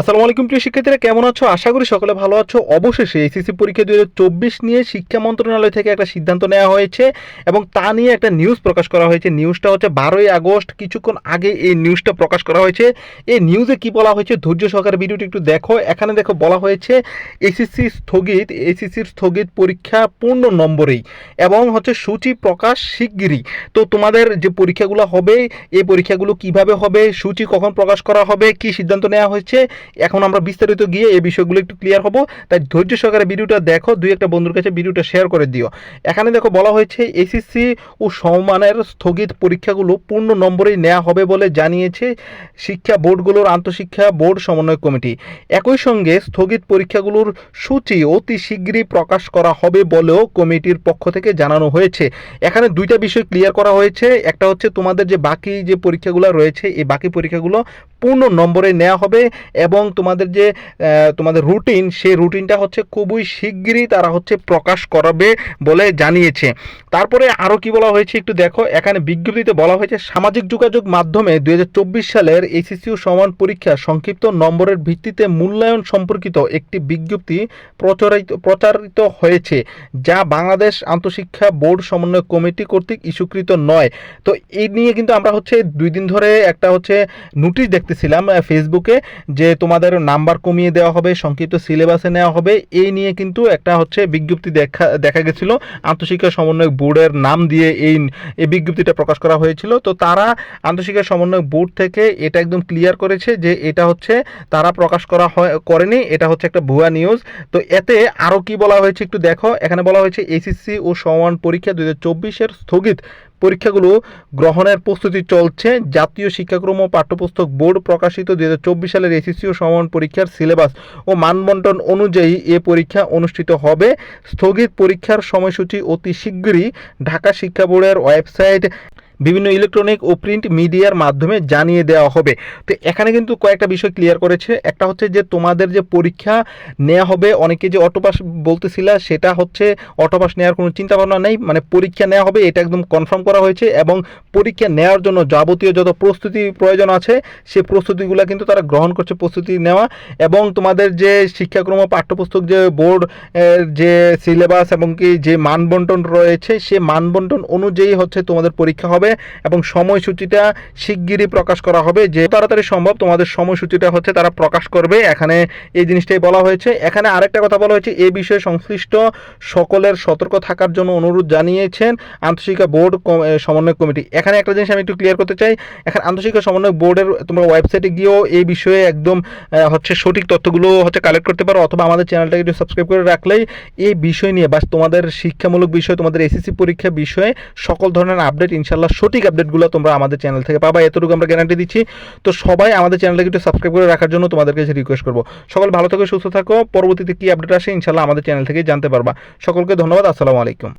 আসসালামু আলাইকুম, প্রিয় শিক্ষার্থীরা, কেমন আছো? আশা করি সকলে ভালো আছো। অবশেষে এসএসসি পরীক্ষা দু হাজার চব্বিশ নিয়ে শিক্ষা মন্ত্রণালয় থেকে একটা সিদ্ধান্ত নেওয়া হয়েছে এবং তা নিয়ে একটা নিউজ প্রকাশ করা হয়েছে। নিউজটা হচ্ছে বারোই আগস্ট, কিছুক্ষণ আগে এই নিউজটা প্রকাশ করা হয়েছে। এই নিউজে কি বলা হয়েছে? ধৈর্য সহকারে ভিডিওটি একটু দেখো। এখানে দেখো, বলা হয়েছে এসএসসি স্থগিত এসএসসির স্থগিত পরীক্ষা পূর্ণ নম্বরেই এবং হচ্ছে সূচি প্রকাশ শিগগিরই। তো তোমাদের যে পরীক্ষাগুলো হবে, এই পরীক্ষাগুলো কীভাবে হবে, সূচি কখন প্রকাশ করা হবে, কি সিদ্ধান্ত নেওয়া হয়েছে এখন আমরা বিস্তারিত গিয়ে এই বিষয়গুলো একটু ক্লিয়ার হব। তাই ধৈর্য সহকারে ভিডিওটা দেখো, দুই একটা বন্ধুর কাছে ভিডিওটা শেয়ার করে দিও। এখানে দেখো বলা হয়েছে এসএসসি ও সমমানের স্থগিত পরীক্ষাগুলো পূর্ণ নম্বরেই নেওয়া হবে বলে জানিয়েছে শিক্ষা বোর্ডগুলোর আন্তঃশিক্ষা বোর্ড সমন্বয় কমিটি। একই সঙ্গে স্থগিত পরীক্ষাগুলোর সূচি অতি শীঘ্রই প্রকাশ করা হবে বলেও কমিটির পক্ষ থেকে জানানো হয়েছে। এখানে দুইটা বিষয় ক্লিয়ার করা হয়েছে। একটা হচ্ছে তোমাদের যে বাকি যে পরীক্ষাগুলো রয়েছে, এই বাকি পরীক্ষাগুলো পূর্ণ নম্বরে নেওয়া হবে এবং তোমাদের যে তোমাদের রুটিন সেই রুটিনটা হচ্ছে খুবই শিগগিরই তারা হচ্ছে প্রকাশ করাবে বলে জানিয়েছে। তারপরে আরও কি বলা হয়েছে একটু দেখো, এখানে বিজ্ঞপ্তিতে বলা হয়েছে সামাজিক যোগাযোগ মাধ্যমে দুই হাজার চব্বিশ সালের এইচএসসি সমান পরীক্ষা সংক্ষিপ্ত নম্বরের ভিত্তিতে মূল্যায়ন সম্পর্কিত একটি বিজ্ঞপ্তি প্রচারিত প্রচারিত হয়েছে, যা বাংলাদেশ আন্তঃশিক্ষা বোর্ড সমন্বয় কমিটি কর্তৃক ইস্যুকৃত নয়। তো এই নিয়ে কিন্তু আমরা হচ্ছে দুই দিন ধরে একটা হচ্ছে নোটিশ দেখতেছিলাম ফেসবুকে যে তোমাদের নাম্বার কমিয়ে দেওয়া হবে, সংক্ষিপ্ত সিলেবাসে নেওয়া হবে, এই নিয়ে কিন্তু একটা হচ্ছে বিজ্ঞপ্তি দেখা দেখা গেছিল। আন্তঃশিক্ষা সমন্বয় বোর্ডের নাম দিয়ে এই এই বিজ্ঞপ্তিটা প্রকাশ করা হয়েছিল। তো তারা আন্তঃশিক্ষা সমন্বয় বোর্ড থেকে এটা একদম ক্লিয়ার করেছে যে এটা হচ্ছে, তারা প্রকাশ করা হয়, করেনি, এটা হচ্ছে একটা ভুয়া নিউজ তো এতে আরও কি বলা হয়েছে একটু দেখো। এখানে বলা হয়েছে এসএসসি ও সমান পরীক্ষা দুই হাজার চব্বিশের স্থগিত পরীক্ষাগুলো গ্রহণের প্রস্তুতি চলছে। জাতীয় শিক্ষাক্রম ও পাঠ্যপুস্তক বোর্ড প্রকাশিত দু হাজার চব্বিশ সালের এসএসসি ও সমান পরীক্ষার সিলেবাস ও মানবন্টন অনুযায়ী এ পরীক্ষা অনুষ্ঠিত হবে। স্থগিত পরীক্ষার সময়সূচি অতি শীঘ্রই ঢাকা শিক্ষা বোর্ডের ওয়েবসাইট বিভিন্ন ইলেকট্রনিক ও প্রিন্ট মিডিয়ার মাধ্যমে জানিয়ে দেওয়া হবে। তো এখানে কিন্তু কয়েকটা বিষয় ক্লিয়ার করেছে। একটা হচ্ছে যে, তোমাদের যে পরীক্ষা নেওয়া হবে, অনেকে যে অটোপাস বলতেছিল, সেটা হচ্ছে অটোপাস নেওয়ার কোনো চিন্তা ভাবনা নেই। মানে পরীক্ষা নেওয়া হবে, এটা একদম কনফার্ম করা হয়েছে এবং পরীক্ষা নেওয়ার জন্য যাবতীয় যত প্রস্তুতি প্রয়োজন আছে, সে প্রস্তুতিগুলো কিন্তু তারা গ্রহণ করছে প্রস্তুতি নেওয়া এবং তোমাদের যে শিক্ষাক্রম পাঠ্যপুস্তক যে বোর্ড যে সিলেবাস এবং কি যে মানবন্টন রয়েছে, সে মানবন্টন অনুযায়ী হচ্ছে তোমাদের পরীক্ষা হবে। এবং সময়সূচিটা শিগগিরই প্রকাশ করা হবে। যে তাড়াতাড়ি সম্ভব তোমাদের সময়সূচিটা হচ্ছে তারা প্রকাশ করবে। এখানে এই জিনিসটাই বলা হয়েছে। এখানে আরেকটা কথা বলা হয়েছে এই বিষয়ে সংশ্লিষ্ট সকলের সতর্ক থাকার জন্য অনুরোধ জানিয়েছেন আন্তঃশিক্ষা বোর্ড সমন্বয় কমিটি। এখানে একটা জিনিস আমি একটু ক্লিয়ার করতে চাই। এখানে আন্তঃশিক্ষা সমন্বয় বোর্ডের তোমরা ওয়েবসাইটে গিয়েও এই বিষয়ে একদম হচ্ছে সঠিক তথ্যগুলো হচ্ছে কালেক্ট করতে পারো অথবা আমাদের চ্যানেলটাকে একটু সাবস্ক্রাইব করে রাখলেই এই বিষয় নিয়ে বা তোমাদের শিক্ষামূলক বিষয়, তোমাদের এসএসসি পরীক্ষা বিষয়ে সকল ধরনের আপডেট ইনশাল্লাহ সঠিক আপডেটগুলো তোমরা আমাদের চ্যানেল থেকে পাবা। এতটুকু আমরা গ্যারান্টি দিচ্ছি। তো সবাই আমাদের চ্যানেলটাকে একটু সাবস্ক্রাইব করে রাখার জন্য তোমাদেরকে রিকোয়েস্ট করব। সকল ভালো থাকো, সুস্থ থাকো। পরবর্তীতে কী আপডেট আসে ইনশাল্লাহ আমাদের চ্যানেল থেকে জানতে পারবা। সকলকে ধন্যবাদ, আসসালামু আলাইকুম।